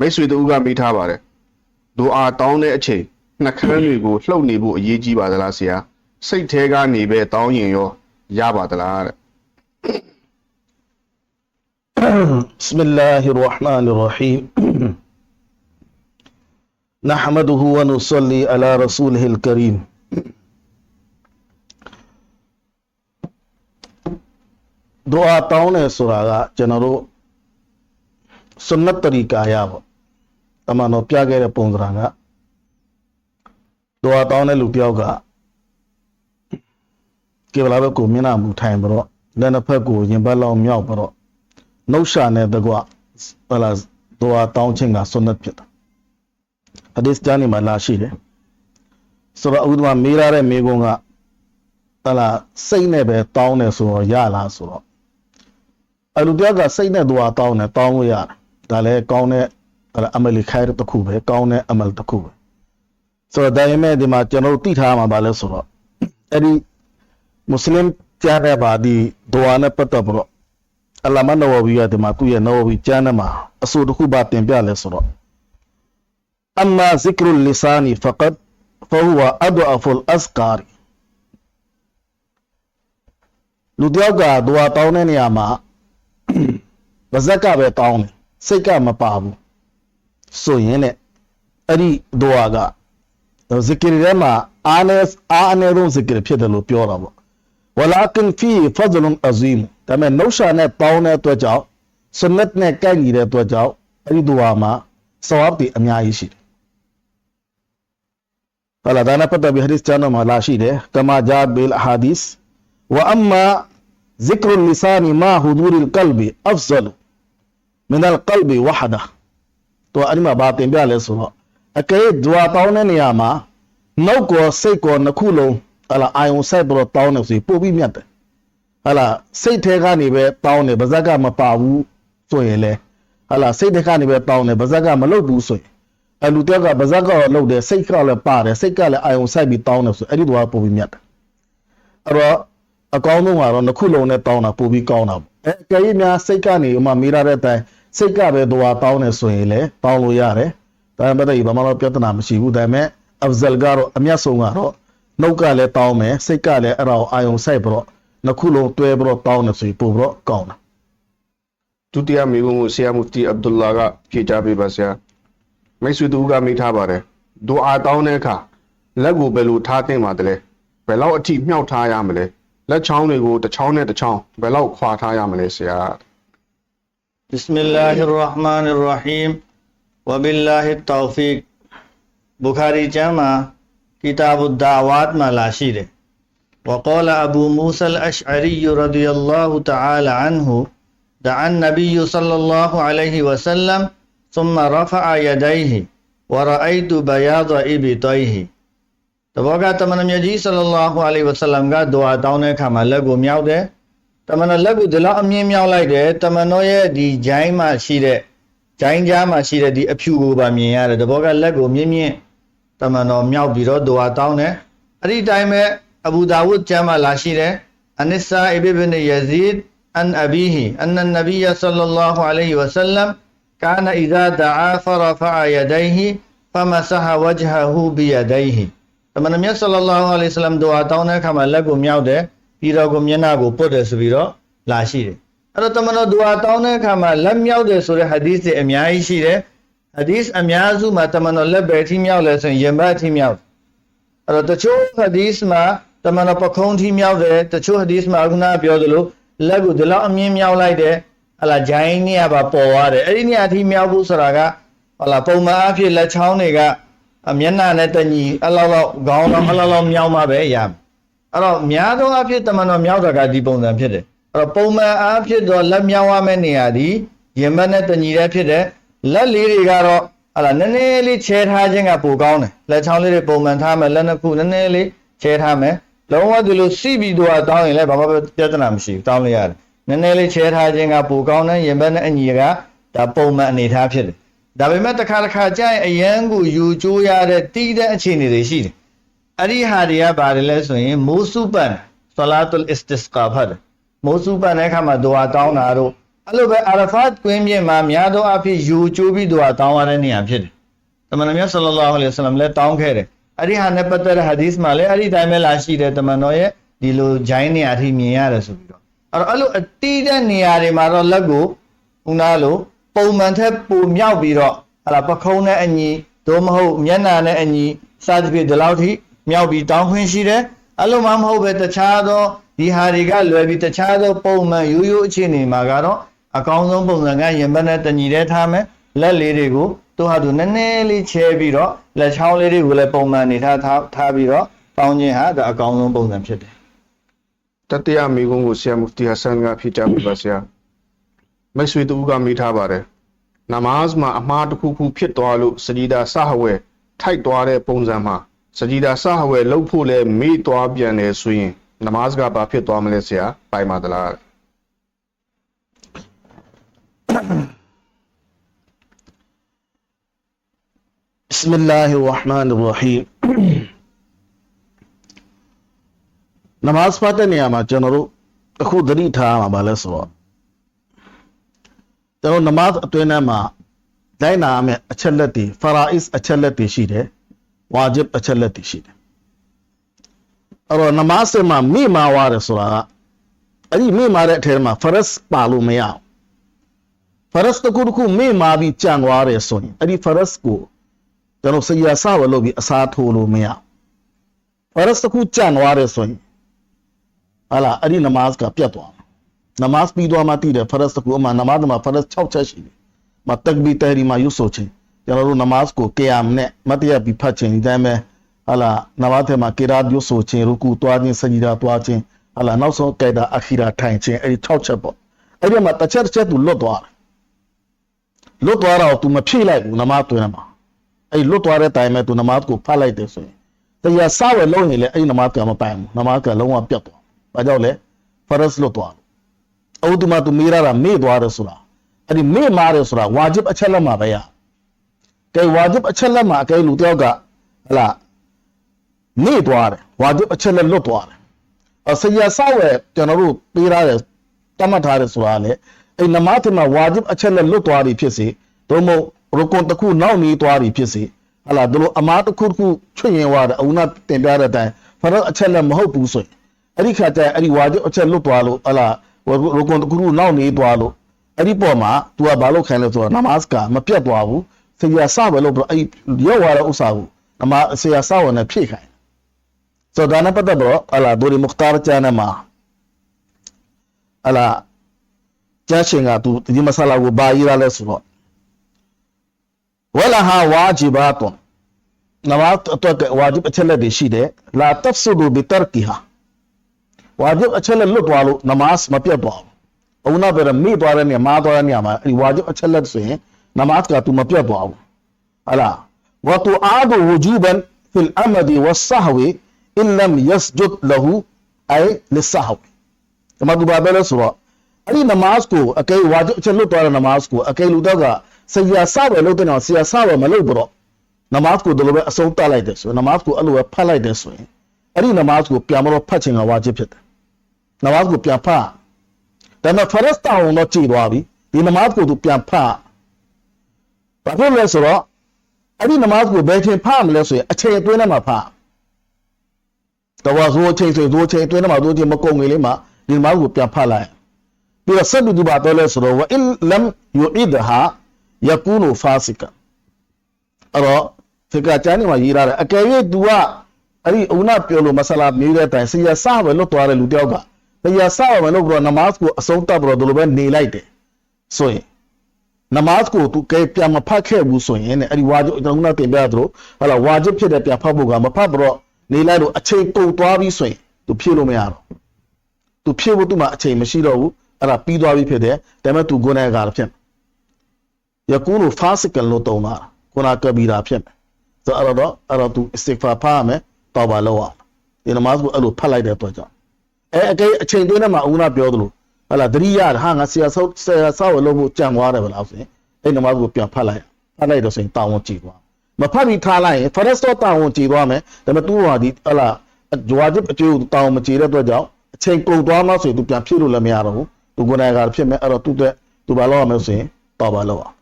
မိတ်ဆွေတို့ကမိထားပါတယ်ဒူအာတောင်းတဲ့အချိန်နှကန်းတွေကိုလှုပ်နေဖို့အရေးကြီးပါသလားဆရာစိတ်ထဲကနေပဲတောင်းရင်ရောရပါသလားတဲ့ بسم الله الرحمن الرحيم نحمده ونصلي على رسوله الكريم ဒွါတောင်းတယ်ဆိုတာကကျွန်တော်တို့ဆွနတ်တရီကာယပေါ့ တမန်တော်ပြခဲ့တဲ့ပုံစံကဒွါတောင်းတဲ့လူတယောက်ကကေဗလာဘက်ကိုမျက်နှာမူထိုင်ပြီးတော့လက်နှစ်ဖက်ကိုရင်ဘတ်လောက်မြောက်ပြီးတော့နှုတ်ရှာနဲ့တကွဟလာဒွါတောင်းခြင်းကဆွနတ်ဖြစ်တာဟဒီစ်ဂျာနီမှာလာရှိတယ်ဆိုတော့ဥဒ္ဓမမေးရတဲ့မေကုန်းကဟလာစိတ်နဲ့ပဲတောင်းတယ်ဆိုတော့ရလားဆိုတော့အလူတယောက်ကစိတ်နဲ့သွားတောင်းတယ်တောင်းလို့ရတယ်ဒါလည်းကောင်းတဲ့ အမလီခိုင်ရတစ်ခုပဲကောင်းတဲ့အမလ်တစ်ခုပဲဆိုတော့ဒါပေမဲ့ဒီမှာကျွန်တော်တို့သိထားမှာပါလဲဆိုတော့အဲ့ဒီမွတ်စလင်ကျမ်းထဲမှာဒီဒွါနဲ့ပတ်သက်ပြီးတော့အလမနဝဝီကဒီမှာသူ့ရဲ့နဝဝီကျမ်းထဲမှာအဆိုတစ်ခုပါတင်ပြလဲဆိုတော့အမ္မာဇိကရုလ်လီဆာနီဖကတ်ဖဟူဝအဒအဖုလ်အစကာရီလူတယောက်ကဒွါတောင်းတဲ့နေရာမှာဗဇက်ကပဲတောင်းတယ်စိတ်ကမပါဘူး ဆိုရင်တဲ့အဲ့ဒီဒွါကဇကရထဲမှာအာနေအာအနေဆုံးဇကရဖြစ်တယ်လို့ပြောတာပေါ့ဝလာကင်ဖီဖဇလွန်အဇီမ်ဒါပေမဲ့နှုတ်ရှာနဲ့ပေါင်းတဲ့အတွက်ကြောင့်စနတ်နဲ့ကိုက်ညီတဲ့အတွက်ကြောင့်အဲ့ဒီဒွါမှာဆဝပ်တီအများကြီးရှိတယ်ဟလာဒါနဲ့ပတ်သက်ပြီးဟဒီစ်ချန်မှာလာရှိတယ်ကမာဂျာဘီလ်ဟာဒီစ်ဝအမ္မာ ذكر اللسان مع حضور القلب افضل من القلب وحده တော့အဲ့ဒီမှာဗာတင်ပြလဲဆိုတော့အကဲဒွါတောင်းတဲ့နေရာမှာနှုတ်ကောစိတ်ကောနှစ်ခုလုံးဟလာအာယုံဆိုင်ပြီးတော့တောင်းနေဆိုရင်ပို့ပြီးမြတ်တယ်ဟလာစိတ်ထဲကနေပဲတောင်းတယ်ဗဇက်ကမပါဘူးဆိုရင်လေဟလာစိတ်ထဲကနေပဲတောင်းတယ်ဗဇက်ကမလုပ်ဘူးဆိုရင်အလူတယောက်ကဗဇက်ကလုပ်တယ်စိတ်ကလည်းပါတယ်စိတ်ကလည်းအာယုံဆိုင်ပြီးတောင်းတယ်ဆိုအဲ့ဒီဒွါပို့ပြီးမြတ်တယ်အဲ့တော့အကောင်းဆုံးကတော့နှစ်ခုလုံးနဲ့တောင်းတာပို့ပြီးကောင်းတာပေါ့အဲအကယ်၍များစိတ်ကနေဥမာမေးရတဲ့အတိုင်း စိတ်ကပဲသွားတောင်းနေဆိုရင်လည်းတောင်းလို့ရတယ်ဒါပေမဲ့တည်းဘာမှတော့ပြဿနာမရှိဘူးဒါပေမဲ့အဖဇလ်ကတော့အမျက်ဆုံးကတော့နှုတ်ကလည်းတောင်းမယ်စိတ်ကလည်းအဲ့ဒါကိုအာယုံဆိုင်ပြီးတော့နှစ်ခုလုံးတွဲပြီးတော့တောင်းနေဆိုရင်ပို့ပြီးတော့ကောင်းတာဒုတိယမိကုံကိုဆရာမူတီအဗ်ဒူလာကဖြေကြားပေးပါဆရာမိတ်ဆွေတို့ကမိထားပါတယ်ဒူအာတောင်းတဲ့အခါလက်ကိုဘယ်လိုထားသင့်ပါသလဲဘယ်လောက်အထိမြှောက်ထားရမလဲလက်ချောင်းတွေကိုတစ်ချောင်းနဲ့တစ်ချောင်းဘယ်လောက်ခွာထားရမလဲဆရာ بسم الله الرحمن الرحيم. وبالله التوفيق. بخاري جمع كتاب الدعوات ما لاشيره وقال أبو موسى الأشعري رضي الله تعالى عنه دعا النبي صلى الله عليه وسلم ثم رفع يديه ورأيت بياض إبطيه. تبوغا تمنم يجي صلى الله عليه وسلم غا دعا كما لغو مياو ده တမန်တော်လက်ကိုဒီလောက်အမြင့်မြောက်လိုက်တယ်တမန်တော်ရဲ့ဒီဂျိုင်းမှာရှိတဲ့ဂျိုင်းကြားမှာရှိတဲ့ဒီအဖြူကိုပါမြင်ရတယ်တဘောကလက်ကိုမြင့်မြင့်တမန်တော်မြောက်ပြီးတော့ဒွါတောင်းတယ်အဲ့ဒီတိုင်းပဲအဘူဒါဝုဒ်ကျမ်းမှာလာရှိတယ်အနစ္စာအဘိဘနယဇီဒ်အန်အဘီဟီအန်နဗီယဆလ္လာဟူအလိုင်ဝဆလမ်ကာနအီဇာဒါအာဖရဖအယဒိုင်ဟီဖမဆဟဝဂျဟူဘီယဒိုင်ဟီတမန်တော်မြတ်ဆလ္လာဟူအလိုင်ဝဆလမ်ဒွါတောင်းတဲ့အခါမှာလက်ကိုမြောက်တယ် ပြီးတော့ကိုမျက်နှာကိုပုတ်တယ်ဆိုပြီးတော့လာရှိတယ်အဲ့တော့တမန်တော်ဒူအာတောင်းတဲ့အခါမှာလက်မြောက်တယ်ဆိုတဲ့ဟာဒီသ်တွေအများကြီးရှိတယ်ဟာဒီသ်အများစုမှာတမန်တော်လက်ပဲထိမြောက်လဲဆိုရင်ရင်ဘတ်ထိမြောက်အဲ့တော့တချို့ဟာဒီသ်မှာတမန်တော်ပခုံးထိမြောက်တယ်တချို့ဟာဒီသ်မှာခုနကပြောသလိုလက်ကိုဒီလောက်အမြင့်မြောက်လိုက်တယ်ဟလာဂျိုင်းနေရပါပေါ်သွားတယ်အဲ့ဒီနေရာထိမြောက်ဖို့ဆိုတာကဟလာပုံမှန်အဖြစ်လက်ချောင်းတွေကအမျက်နှာနဲ့တညီအလောက်လောက်ခေါင်းလောက်အလောက်လောက်မြောက်မှပဲရမယ် အဲ့တော့များသောအားဖြင့်တမန်တော်မြောက်တာကဒီပုံစံဖြစ်တယ်အဲ့တော့ပုံမှန်အားဖြင့်တော့လက်မြောက်ရမယ့်နေရာဒီရင်ဘတ်နဲ့တညီတဲ့ဖြစ်တယ်လက်လေးတွေကတော့ဟာလာနည်းနည်းလေးချဲထားခြင်းကပိုကောင်းတယ်လက်ချောင်းလေးတွေပုံမှန်ထားမယ်လက်နှစ်ခုနည်းနည်းလေးချဲထားမယ်လုံးဝဒီလိုစီပြီးတော့တောင်းရင်လည်းဘာမှပြဿနာမရှိဘူးတောင်းလို့ရတယ်နည်းနည်းလေးချဲထားခြင်းကပိုကောင်းတယ်ရင်ဘတ်နဲ့အညီကဒါပုံမှန်အနေထားဖြစ်တယ်ဒါပေမဲ့တစ်ခါတစ်ခါကြာရင်အယံကိုယူကျိုးရတဲ့တီးတဲ့အခြေအနေတွေရှိတယ်။ အဲ့ဒီဟာတွေကဘာတွေလဲဆိုရင်မိုးစုပန်ဆလာတုလ်အစ္စတစ်ကာဖတ်မိုးစုပန်တဲ့အခါမှာဒွါတောင်းတာတို့အဲ့လိုပဲအာရဖတ်ကွင်းပြင်မှာများသောအားဖြင့်ယူကျိုးပြီးသူကတောင်းရတဲ့နေရာဖြစ်တယ်တမန်တော်မြတ်ဆလ္လာလာဟ်အလိုင်းဝါဆလမ်လည်းတောင်းခဲ့တယ်အဲ့ဒီဟာနဲ့ပတ်သက်တဲ့ဟာဒီသ်မှာလည်းအဲ့ဒီတိုင်းပဲလာရှိတယ်တမန်တော်ရဲ့ဒီလိုဂျိုင်းနေရာထိမြင်ရတယ်ဆိုပြီးတော့အဲ့တော့အဲ့လိုအတီးတဲ့နေရာတွေမှာတော့လက်ကိုဦးနာလိုပုံမှန်ထက်ပိုမြောက်ပြီးတော့ဟာလာပခုံးနဲ့အညီသို့မဟုတ်မျက်နှာနဲ့အညီစသဖြင့်ဒီလောက်ထိ မြောက်ပြီးတောင်းခွင့်ရှိတယ်အဲ့လိုမှမဟုတ်ပဲတခြားသောဒီဟာတွေကလွယ်ပြီးတခြားသောပုံမှန်ရိုးရိုးအခြေအနေမှာကတော့အကောင်းဆုံးပုံစံကရင်ဘတ်နဲ့တညီတဲ့ထားမယ်လက်လေးတွေကိုသူဟာသူနည်းနည်းလေးချဲပြီးတော့လက်ချောင်းလေးတွေကိုလည်းပုံမှန်နေထားထားထားပြီးတော့တောင်းခြင်းဟာဒါအကောင်းဆုံးပုံစံဖြစ်တယ်တတိယမိကုံးကိုဆရာမူဖတီဟဆန်ကဖြေချပေးပါဆရာမိတ်ဆွေတူကမိထားပါတယ်နမတ်မှာအမှားတစ်ခုခုဖြစ်သွားလို့စဂျီဒါဆဟဝဲထိုက်သွားတဲ့ပုံစံမှာ စကြည်သာစဟဝယ်လှုပ်ဖို့လဲမေ့သွားပြန်တယ်ဆိုရင်နမားစကဘာဖြစ်သွားမလဲဆရာပိုင်ပါသလားဘစ်မလာဟ်ရဟ်မန်ရဟီမ်နမားစဖတ်တဲ့နေရာမှာကျွန်တော်တို့အခုသတိထားမှာပါလဲဆိုတော့ကျွန်တော်နမားအတွင်းထဲမှာလိုက်နာရမယ့်အချက်လက်တွေဖာရာအစ်အချက်လက်တွေရှိတယ်။ ဝါဂျစ်အချက်လက်တွေရှိတယ်အဲ့တော့နမတ်စမှာမိမာဝါတယ်ဆိုတာကအဲ့ဒီမိမာတဲ့အထက်မှာဖရက်စ်ပါလို့မရအောင်ဖရက်စ်တစ်ခုတစ်ခုမိမာပြီးကြံသွားတယ်ဆိုရင်အဲ့ဒီဖရက်စ်ကိုကျွန်တော်စရာစဝယ်လို့ပြီးအစားထိုးလို့မရအောင်ဖရက်စ်တစ်ခုကြံသွားတယ်ဆိုရင်ဟာလာအဲ့ဒီနမတ်ကပြတ်သွားနမတ်ပြီးသွားမှတည်တယ်ဖရက်စ်ကူအမှနမတ်မှာဖရက်စ်6ချက်ရှိတယ်မတက်ဘီတဲရီမှာယူဆိုချင်း ကျွန်တော်တို့နမတ်ကိုကေယမ်နဲ့မတရပြီးဖတ်ချင်းဒီတိုင်းပဲဟာလာနမတ်ထဲမှာကေရာယူဆိုချင်းရူကူတွားချင်းစဂျီဒါတွားချင်းဟာလာနောက်ဆုံးကေဒါအခီရာထိုင်ချင်းအဲ့ဒီ6ချက်ပေါ့အဲ့ဒီမှာတစ်ချက်တစ်ချက်သူလွတ်သွားတယ်လွတ်သွားတော့သူမဖြည့်လိုက်ဘူးနမတ်တွင်မှာအဲ့ဒီလွတ်သွားတဲ့တိုင်မဲ့သူနမတ်ကိုဖတ်လိုက်တယ်ဆိုရင်တရားစဝယ်လုံးရင်လည်းအဲ့ဒီနမတ်ကမပိုင်ဘူးနမတ်ကလုံးဝပြတ်သွား။ဘာကြောင့်လဲဖရက်စ်လွတ်သွားတယ်။အုတ်တမသူမေးရတာမေ့သွားတယ်ဆိုတာအဲ့ဒီမေ့မာတယ်ဆိုတာဝါဂျစ်အချက်လက်မှာပဲရ။ ကဲဝါဂျစ်အချက်လက်မှာအကဲလူတယောက်ကဟလာမေ့သွားတယ်ဝါဂျစ်အချက်လက်လွတ်သွားတယ်။အစရဆောက်ရဲ့ကျွန်တော်တို့ပေးရတယ်တတ်မှတ်ထားတယ်ဆိုတာလေအဲ့နမတ်မှာဝါဂျစ်အချက်လက်လွတ်သွားပြီဖြစ်စေသို့မဟုတ်ရကွန်တစ်ခုနောက်နေသွားပြီဖြစ်စေဟလာတို့လိုအမားတစ်ခုတစ်ခုချွတ်ရင်သွားတယ်အုံနာတင်ပြတဲ့အတိုင်းဖရက်အချက်လက်မဟုတ်ဘူးဆိုရင်အဲ့ဒီခါကျရင်အဲ့ဒီဝါဂျအချက်လွတ်သွားလို့ဟလာရိုကွန်တကူနောက်နေသွားလို့အဲ့ဒီပေါ်မှာ तू ကဘာလို့ခိုင်းလဲဆိုတော့နမတ်ကမပြတ်သွားဘူး ဆရာစပဲလို့ပြောအဲ့ရော့သွားတဲ့ဥစ္စာကိုနမဆရာစဝင်နဲ့ဖြည့်ခိုင်းဆိုတော့ဒါနဲ့ပတ်သက်တော့ဟလာဒိုရီမခတာချာနမှာဟလာကြားရှင်က तू ဒီမဆလာကိုဘာရေးရလဲဆိုတော့ဝလာဟာဝါဂျီဘာတွန်နမတ်အတွက်ဝါဂျစ်အချက်လက်တွေရှိတယ်လာတဖ်ဆူဒူဘီတာကီဟာဝါဂျစ်အချက်လက်လွတ်သွားလို့နမတ်မပြတ်သွားဘူး။အုံနာပဲမိသွားတဲ့နေရာမာသွားတဲ့နေရာမှာအဲဒီဝါဂျစ်အချက်လက်ဆိုရင် နမတ်ကသူမပြတ်သွားဘူး။ဟလာဝတူအာဒူဝဂျူဘန်ဖီလ်အမဒီဝဆဟဝီအင်လမ်ယစဂျုဒ်လဟူအိုင်လဆဟဝီ။ဒီမှာသူဘာပဲလဲဆိုတော့အဲ့ဒီနမတ်ကိုအကဲဝါဂျစ်အချက်လွတ်သွားတဲ့နမတ်ကိုအကဲလူတော့ကဆရာစပဲလို့တဲ့နော်ဆရာစပဲမလုပ်တော့နမတ်ကိုဒီလိုပဲအဆုံးတတ်လိုက်တယ်ဆိုနမတ်ကိုအဲ့လိုပဲဖတ်လိုက်တယ်ဆိုရင်အဲ့ဒီနမတ်ကိုပြန်မတော့ဖတ်ချင်ကဝါဂျစ်ဖြစ်တယ်နမတ်ကိုပြန်ဖတ်ဒါပေမဲ့ဖရက်စ်တောင်းတော့ကြည်သွားပြီဒီနမတ်ကိုသူပြန်ဖတ် ဘာဖြစ်လဲဆိုတော့အဲ့ဒီနမတ်ကိုဘယ်ချိန်ဖတ်မလဲဆိုရင်အချိန်အတွင်းထဲမှာဖတ်တော့ဇိုးချိန်ဆိုဇိုးချိန်အတွင်းထဲမှာဇိုးချိန်မကုန်ငယ်လေးမှာဒီနမတ်ကိုပြန်ဖတ်လိုက်ပြီးတော့ဆက်တူဒီပါတော့လဲဆိုတော့ဝအင်လမ်ယူအီဒဟာယကူနူဖာစီကာအဲ့တော့ဖေကကျမ်းနေမှာရေးထားတယ်အကယ်၍ तू ကအဲ့ဒီအုံနာပြောလို့မဆလာမေးတဲ့အတိုင်းဆရာစပဲလွတ်သွားတဲ့လူတယောက်ကတရားစပါမယ်လို့ပြောနမတ်ကိုအဆုံးတတ်ပြီးတော့ဒီလိုပဲနေလိုက်တယ်ဆိုရင် နမတ်ကိုသူကဲပြန်မဖတ်ခဲ့ဘူးဆိုရင်တဲ့အဲ့ဒီဝါဂျကျွန်တော်ကတင်ပြသလိုဟာလာဝါဂျဖြစ်တဲ့ပြန်ဖတ်ဖို့ကမဖတ်ပြီးတော့နေလိုက်လို့အချိန်ကုန်သွားပြီဆိုရင်သူဖြည့်လို့မရတော့သူဖြည့်ဖို့သူမှအချိန်မရှိတော့ဘူးအဲ့ဒါပြီးသွားပြီဖြစ်တယ်ဒါပေမဲ့သူဂုဏ်နဲ့ကာဖြစ်ယကူနူဖာစကလလို့တုံးတာခုနကဘီရာဖြစ်မယ်ဆိုတော့အဲ့တော့အဲ့တော့သူအစ်ဖာဖာမယ်တောက်ပါလောက်အောင်ဒီနမတ်ကိုအဲ့လိုဖတ်လိုက်တဲ့အတွက်ကြောင့်အဲအကဲအချိန်တွင်းထဲမှာဦးနာပြောသလို ဟလာသတိရဟာငါဆရာဆောက်ဆရာဆောက်လို့ဖို့ကြံသွားတယ်ဗလားဆိုရင်အဲ့နမကိုပြန်ဖတ်လိုက်ဖတ်လိုက်တော့ဆိုရင်တာဝန်ကြည့်သွားမဖတ်ပြီးထားလိုက်ရင်ဖရက်စတော့တာဝန်ကြည့်သွားမယ်ဒါပေမဲ့သူ့ဟာဒီဟလာဂျွာဂျစ်အကျိုးတာဝန်မကြည့်တဲ့အတွက်ကြောင့်အချိန်ကုန်သွားမှဆိုရင်သူပြန်ဖြည့်လို့လည်းမရတော့ဘူးသူကိုယ်တိုင်ကဖြစ်မယ်အဲ့တော့သူ့တဲ့သူသူဘာလို့ရမလဲဆိုရင်တော်ဘာလို့ရ